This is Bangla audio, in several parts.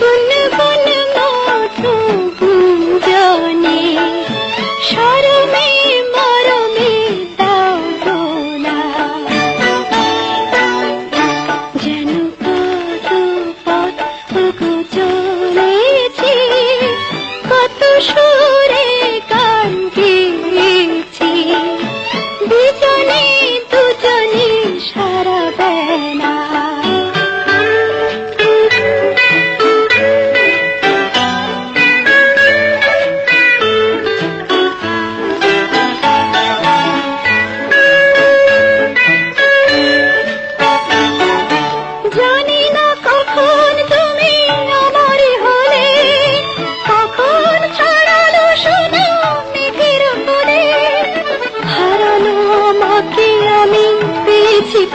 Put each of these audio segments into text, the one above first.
दुनिया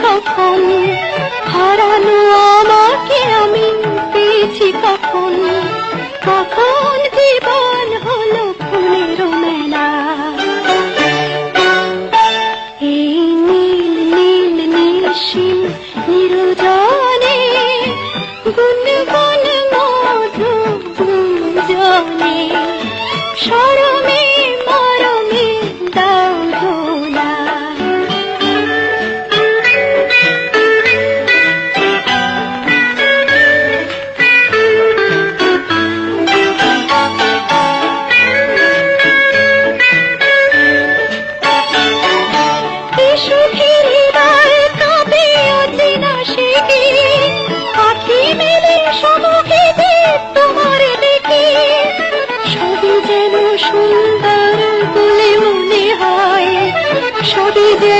কখন হারানো আমাকে আমি পেয়েছি কখন কখন জীবন হলো খুনের মেলা? এই নীল নীল নিশিল নিরজনে গুনগুন ಬಿದೆ